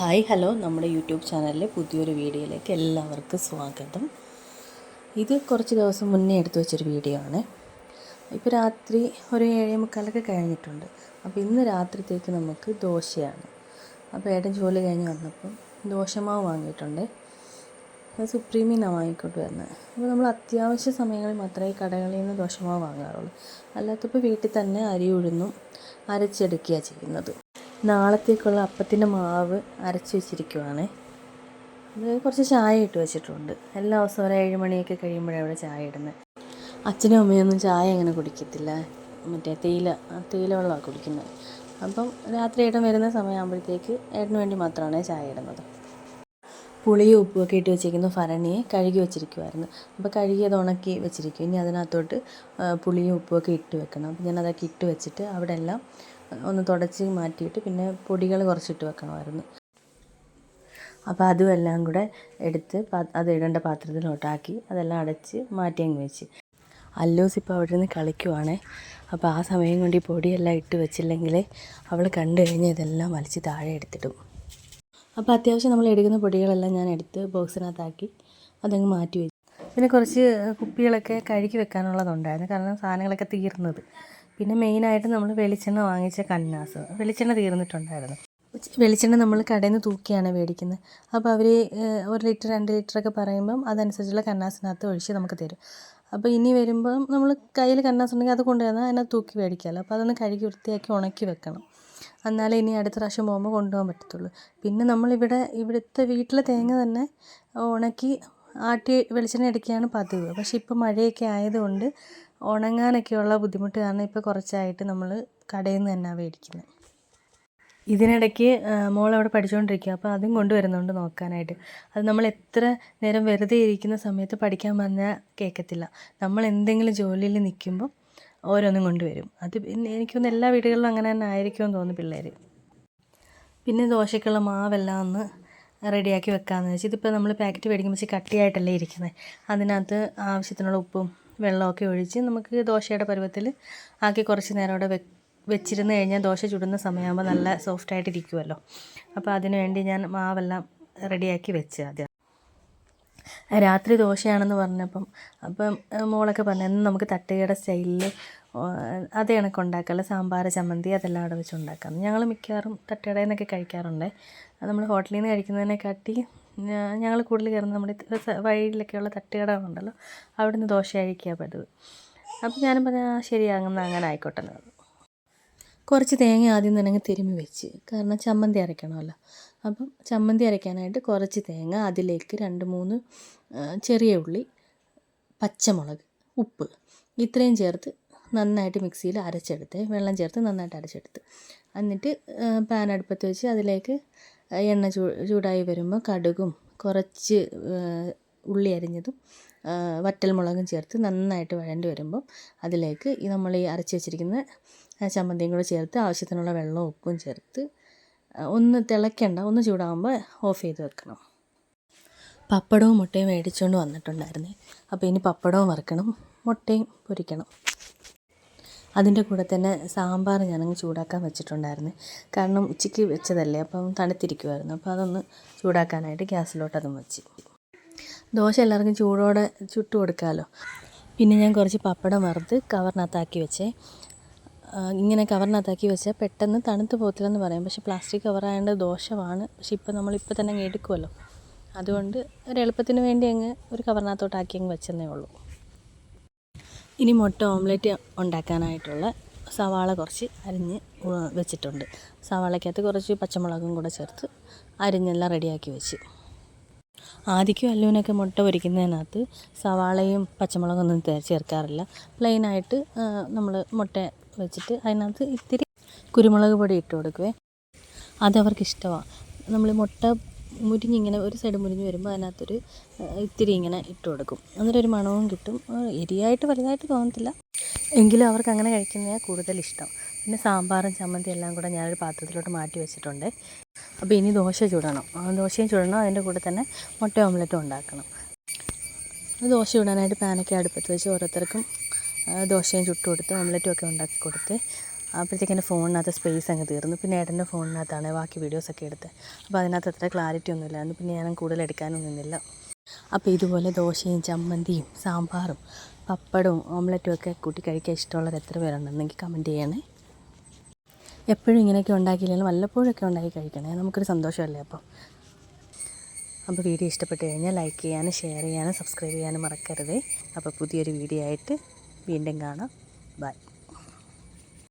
Hi hello. നമ്മുടെ YouTube ചാനലിലെ പുതിയൊരു വീഡിയോയിലേക്ക് എല്ലാവർക്കും സ്വാഗതം. ഇത് കുറച്ച് ദിവസം മുന്നേ എടുത്തു വെച്ചൊരു വീഡിയോ ആണ്. ഇപ്പോൾ രാത്രി ഒരു ഏഴേ മുക്കാലൊക്കെ കഴിഞ്ഞിട്ടുണ്ട്. അപ്പോൾ ഇന്ന് രാത്രിത്തേക്ക് നമുക്ക് ദോശയാണ്. അപ്പോൾ ഏട്ടൻ ജോലി കഴിഞ്ഞ് വന്നപ്പം ദോശമാവ് വാങ്ങിയിട്ടുണ്ട്. അത് സുപ്രീമിൽ നിന്നാണ് വാങ്ങിക്കൊണ്ട് വരുന്നത്. അപ്പോൾ നമ്മൾ അത്യാവശ്യ സമയങ്ങളിൽ മാത്രമേ കടകളിൽ നിന്ന് ദോശമാവ് വാങ്ങാറുള്ളൂ. അല്ലാത്തപ്പോൾ വീട്ടിൽ തന്നെ അരി ഉഴുന്നും അരച്ചെടുക്കുകയാണ് ചെയ്യുന്നത്. നാളത്തേക്കുള്ള അപ്പത്തിന്റെ മാവ് അരച്ച് വെച്ചിരിക്കുവാണ്. അത് കുറച്ച് ചായ ഇട്ട് വെച്ചിട്ടുണ്ട്. എല്ലാ ദിവസവും ഒരു ഏഴ് മണിയൊക്കെ കഴിയുമ്പോഴാണ് അവിടെ ചായ ഇടുന്നത് അച്ഛനും അമ്മയൊന്നും ചായ അങ്ങനെ കുടിക്കത്തില്ല. മറ്റേ തേയില തേയില വെള്ളമാണ് കുടിക്കുന്നത് അപ്പം രാത്രി ഏട്ടൻ വരുന്ന സമയമാകുമ്പോഴത്തേക്ക് ഏട്ടന് വേണ്ടി മാത്രമാണ് ചായ ഇടുന്നത്. പുളിയും ഉപ്പും ഒക്കെ ഇട്ട് വെച്ചിരിക്കുന്ന. ഫരണിയെ കഴുകി വെച്ചിരിക്കുമായിരുന്നു അപ്പോൾ കഴുകി അത് ഉണക്കി വെച്ചിരിക്കും ഇനി അതിനകത്തോട്ട് പുളിയും ഉപ്പും ഒക്കെ ഇട്ട് വെക്കണം. അപ്പോൾ ഞാനതൊക്കെ ഇട്ട് വെച്ചിട്ട് അവിടെ എല്ലാം ഒന്ന് തുടച്ച് മാറ്റിയിട്ട് പിന്നെ പൊടികൾ കുറച്ചിട്ട് വെക്കണമായിരുന്നു. അപ്പോൾ അതും എല്ലാം കൂടെ എടുത്ത് അത് ഇടേണ്ട പാത്രത്തിലോട്ടാക്കി അതെല്ലാം അടച്ച് മാറ്റി അങ്ങ് വെച്ച്. അല്ലൂസ് ഇപ്പോൾ അവിടെ നിന്ന് കളിക്കുവാണേ. അപ്പോൾ ആ സമയം കൊണ്ട് ഈ പൊടിയെല്ലാം ഇട്ട് വെച്ചില്ലെങ്കിൽ അവൾ കണ്ടു കഴിഞ്ഞാൽ ഇതെല്ലാം വലിച്ച് താഴെ എടുത്തിടും. അപ്പോൾ അത്യാവശ്യം നമ്മൾ എടുക്കുന്ന പൊടികളെല്ലാം ഞാൻ എടുത്ത് ബോക്സിനകത്താക്കി അതങ്ങ് മാറ്റി വെച്ചു. പിന്നെ കുറച്ച് കുപ്പികളൊക്കെ കഴുകി വെക്കാനുള്ളതുണ്ടായിരുന്നു. കാരണം സാധനങ്ങളൊക്കെ തീർന്നത്. പിന്നെ മെയിനായിട്ട് നമ്മൾ വെളിച്ചെണ്ണ വാങ്ങിച്ച കന്നാസ്. വെളിച്ചെണ്ണ തീർന്നിട്ടുണ്ടായിരുന്നു. വെളിച്ചെണ്ണ നമ്മൾ കടയിൽ നിന്ന് തൂക്കിയാണ് മേടിക്കുന്നത് അപ്പോൾ അവർ ഒരു ലിറ്റർ രണ്ട് ലിറ്ററൊക്കെ പറയുമ്പം അതനുസരിച്ചുള്ള കന്നാസിനകത്ത് ഒഴിച്ച് നമുക്ക് തരും. അപ്പോൾ ഇനി വരുമ്പം നമ്മൾ കയ്യിൽ കന്നാസ് ഉണ്ടെങ്കിൽ അത് കൊണ്ടുവന്നാൽ അതിനകത്ത് തൂക്കി മേടിക്കാമല്ലോ അപ്പോൾ അതൊന്ന് കഴുകി വൃത്തിയാക്കി ഉണക്കി വെക്കണം. എന്നാലേ ഇനി അടുത്ത പ്രാവശ്യം പോകുമ്പോൾ കൊണ്ടുപോകാൻ പറ്റത്തുള്ളൂ. പിന്നെ നമ്മളിവിടെ ഇവിടുത്തെ വീട്ടിലെ തേങ്ങ തന്നെ ഉണക്കി ആട്ടി വെളിച്ചെണ്ണ എടുക്കുകയാണ് പതിവ്. പക്ഷേ ഇപ്പോൾ മഴയൊക്കെ ആയതുകൊണ്ട് ഉണങ്ങാനൊക്കെയുള്ള ബുദ്ധിമുട്ട് കാരണം ഇപ്പോൾ കുറച്ചായിട്ട് നമ്മൾ കടയിൽ നിന്ന് തന്നെ മേടിക്കുന്നത് ഇതിനിടയ്ക്ക് മോൾ അവിടെ പഠിച്ചുകൊണ്ടിരിക്കുക അപ്പോൾ അതും കൊണ്ടുവരുന്നുണ്ട് നോക്കാനായിട്ട്. അത് നമ്മൾ എത്ര നേരം വെറുതെ ഇരിക്കുന്ന സമയത്ത് പഠിക്കാൻ പറഞ്ഞാൽ കേൾക്കത്തില്ല നമ്മൾ എന്തെങ്കിലും ജോലിയിൽ നിൽക്കുമ്പോൾ ഓരോന്നും കൊണ്ടുവരും. അത് എനിക്കൊന്ന് എല്ലാ വീടുകളിലും അങ്ങനെ തന്നെ ആയിരിക്കുമെന്ന് തോന്നുന്നു പിള്ളേർ പിന്നെ ദോശയ്ക്കുള്ള മാവെല്ലാം ഒന്ന് റെഡിയാക്കി വെക്കാമെന്ന് വെച്ചാൽ ഇതിപ്പോൾ നമ്മൾ പാക്കറ്റ് മേടിക്കുമ്പോൾ കട്ടിയായിട്ടല്ലേ ഇരിക്കുന്നത് അതിനകത്ത് ആവശ്യത്തിനുള്ള ഉപ്പും വെള്ളമൊക്കെ ഒഴിച്ച് നമുക്ക് ദോശയുടെ പരുവത്തിൽ ആക്കി കുറച്ച് നേരം അവിടെ വെച്ചിരുന്ന് കഴിഞ്ഞാൽ ദോശ ചുടുന്ന സമയമാകുമ്പോൾ നല്ല സോഫ്റ്റായിട്ട് ഇരിക്കുമല്ലോ അപ്പോൾ അതിനുവേണ്ടി ഞാൻ മാവെല്ലാം റെഡിയാക്കി വെച്ച് ആദ്യം. രാത്രി ദോശയാണെന്ന് പറഞ്ഞപ്പം അപ്പം മോളൊക്കെ പറഞ്ഞു നമുക്ക് തട്ടുകയുടെ സ്റ്റൈലിൽ അതേ കണക്ക് ഉണ്ടാക്കാമല്ലോ സാമ്പാർ ചമ്മന്തി അതെല്ലാം അവിടെ വെച്ച് ഉണ്ടാക്കാം. ഞങ്ങൾ മിക്കവാറും തട്ടുകടയിൽ നിന്നൊക്കെ കഴിക്കാറുണ്ട്. അത് നമ്മൾ ഹോട്ടലിൽ നിന്ന് കഴിക്കുന്നതിനെക്കാട്ടി ഞങ്ങൾ കൂടുതൽ കയറുന്നത് നമ്മുടെ വഴിയിലൊക്കെയുള്ള തട്ടുകടകളുണ്ടല്ലോ അവിടെ നിന്ന് ദോശ കഴിക്കുക പതിവ് അപ്പോൾ ഞാനും പറഞ്ഞു "ആ, ശരി അങ്ങനെ അങ്ങനെ ആയിക്കോട്ടെ എന്ന് കുറച്ച് തേങ്ങ ആദ്യം തന്നെ തിരുമ്മി വെച്ച്. കാരണം ചമ്മന്തി അരയ്ക്കണമല്ലോ. അപ്പം ചമ്മന്തി അരയ്ക്കാനായിട്ട് കുറച്ച് തേങ്ങ അതിലേക്ക് രണ്ട് മൂന്ന് ചെറിയ ഉള്ളി പച്ചമുളക് ഉപ്പ് ഇത്രയും ചേർത്ത് നന്നായിട്ട് മിക്സിയിൽ അരച്ചെടുത്ത് വെള്ളം ചേർത്ത് നന്നായിട്ട് അരച്ചെടുത്ത്. എന്നിട്ട് പാൻ അടുപ്പത്ത് വെച്ച് അതിലേക്ക് എണ്ണ ചൂ ചൂടായി വരുമ്പോൾ കടുകും കുറച്ച് ഉള്ളി അരിഞ്ഞതും വറ്റൽമുളകും ചേർത്ത് നന്നായിട്ട് വഴണ്ടി വരുമ്പോൾ അതിലേക്ക് നമ്മൾ ഈ അരച്ച് വെച്ചിരിക്കുന്ന ചമ്മന്തിയും കൂടെ ചേർത്ത് ആവശ്യത്തിനുള്ള വെള്ളവും ഉപ്പും ചേർത്ത് ഒന്ന് തിളയ്ക്കണ്ട ഒന്ന് ചൂടാകുമ്പോൾ ഓഫ് ചെയ്ത് വെക്കണം. പപ്പടവും മുട്ടയും മേടിച്ചുകൊണ്ട് വന്നിട്ടുണ്ടായിരുന്നേ. അപ്പോൾ ഇനി പപ്പടവും വറുക്കണം മുട്ടയും പൊരിക്കണം. അതിന്റെ കൂടെ തന്നെ സാമ്പാർ ഞാനങ്ങ് ചൂടാക്കാൻ വെച്ചിട്ടുണ്ടായിരുന്നു. കാരണം ഉച്ചയ്ക്ക് വെച്ചതല്ലേ അപ്പം തണുത്തിരിക്കുമായിരുന്നു അപ്പോൾ അതൊന്ന് ചൂടാക്കാനായിട്ട് ഗ്യാസിലോട്ട് അതും വെച്ച്. ദോശ എല്ലാവർക്കും ചൂടോടെ ചുട്ട് കൊടുക്കാമല്ലോ പിന്നെ ഞാൻ കുറച്ച് പപ്പടം വറുത്ത് കവറിനകത്താക്കി വെച്ചേ. ഇങ്ങനെ കവറിനകത്താക്കി വെച്ചാൽ പെട്ടെന്ന് തണുത്ത് പോകത്തില്ലെന്ന് പറയാം. പക്ഷേ പ്ലാസ്റ്റിക് കവറായതുകൊണ്ട് ദോഷമാണ് പക്ഷേ ഇപ്പം നമ്മളിപ്പോൾ തന്നെ അങ്ങ് എടുക്കുമല്ലോ അതുകൊണ്ട് ഒരു എളുപ്പത്തിന് വേണ്ടി അങ്ങ് ഒരു കവറിനകത്തോട്ടാക്കി അങ്ങ് വെച്ചെന്നേ ഉള്ളൂ. ഇനി മുട്ട ഓംലെറ്റ് ഉണ്ടാക്കാനായിട്ടുള്ള സവാള കുറച്ച് അരിഞ്ഞ് വെച്ചിട്ടുണ്ട്. സവാളയ്ക്കകത്ത് കുറച്ച് പച്ചമുളകും കൂടെ ചേർത്ത് അരിഞ്ഞെല്ലാം റെഡിയാക്കി വെച്ച്. ആദ്യക്കും അല്ലുവിനൊക്കെ മുട്ട പൊരിക്കുന്നതിനകത്ത് സവാളയും പച്ചമുളകും ഒന്നും തേ- ചേർക്കാറില്ല. പ്ലെയിനായിട്ട് നമ്മൾ മുട്ട വെച്ചിട്ട് അതിനകത്ത് ഇത്തിരി കുരുമുളക് പൊടി ഇട്ട് കൊടുക്കുവേ. അതവർക്ക് ഇഷ്ടമാണ് നമ്മൾ മുട്ട മുരിഞ്ഞിങ്ങനെ ഒരു സൈഡ് മുരിഞ്ഞ് വരുമ്പോൾ അതിനകത്തൊരു ഇത്തിരി ഇങ്ങനെ ഇട്ട് കൊടുക്കും. അന്നേരം ഒരു മണവും കിട്ടും. എരിയായിട്ട് വലുതായിട്ട് തോന്നത്തില്ല. എങ്കിലും അവർക്ക് അങ്ങനെ കഴിക്കുന്നതാണ് കൂടുതൽ ഇഷ്ടം. പിന്നെ സാമ്പാറും ചമ്മന്തി എല്ലാം കൂടെ ഞാനൊരു പാത്രത്തിലോട്ട് മാറ്റി വെച്ചിട്ടുണ്ട്. അപ്പോൾ ഇനി ദോശ ചുടണം. ദോശയും ചുടണം. അതിന്റെ കൂടെ തന്നെ മുട്ട ഓംലെറ്റും ഉണ്ടാക്കണം. ദോശ ചുടാനായിട്ട് പാനൊക്കെ അടുപ്പത്ത് വെച്ച് ഓരോരുത്തർക്കും ദോശയും ചുട്ട് കൊടുത്ത് ഓംലെറ്റും ഒക്കെ ഉണ്ടാക്കി കൊടുത്ത് അപ്പോഴത്തേക്ക് എന്റെ ഫോണിനകത്ത് സ്പേസ് അങ്ങ് തീർന്നു. പിന്നെ ഏട്ടന്റെ ഫോണിനകത്താണ് ബാക്കി വീഡിയോസൊക്കെ എടുത്തത് അപ്പോൾ അതിനകത്ത് അത്ര ക്ലാരിറ്റി ഒന്നുമില്ലായിരുന്നു പിന്നെ ഞാൻ കൂടുതൽ എടുക്കാനൊന്നും നിന്നില്ല. അപ്പോൾ ഇതുപോലെ ദോശയും ചമ്മന്തിയും സാമ്പാറും പപ്പടവും ഓംലറ്റും ഒക്കെ കൂട്ടി കഴിക്കാൻ ഇഷ്ടമുള്ളത് എത്ര പേരുണ്ടെന്നെങ്കിൽ കമന്റ് ചെയ്യണേ. എപ്പോഴും ഇങ്ങനെയൊക്കെ ഉണ്ടാക്കിയില്ലെങ്കിലും വല്ലപ്പോഴൊക്കെ ഉണ്ടാക്കി കഴിക്കണേ. നമുക്കൊരു സന്തോഷമല്ലേ അപ്പോൾ. അപ്പോൾ വീഡിയോ ഇഷ്ടപ്പെട്ട് കഴിഞ്ഞാൽ ലൈക്ക് ചെയ്യാനും ഷെയർ ചെയ്യാനും സബ്സ്ക്രൈബ് ചെയ്യാനും മറക്കരുതേ. അപ്പോൾ പുതിയൊരു വീഡിയോ ആയിട്ട് വീണ്ടും കാണാം. ബൈ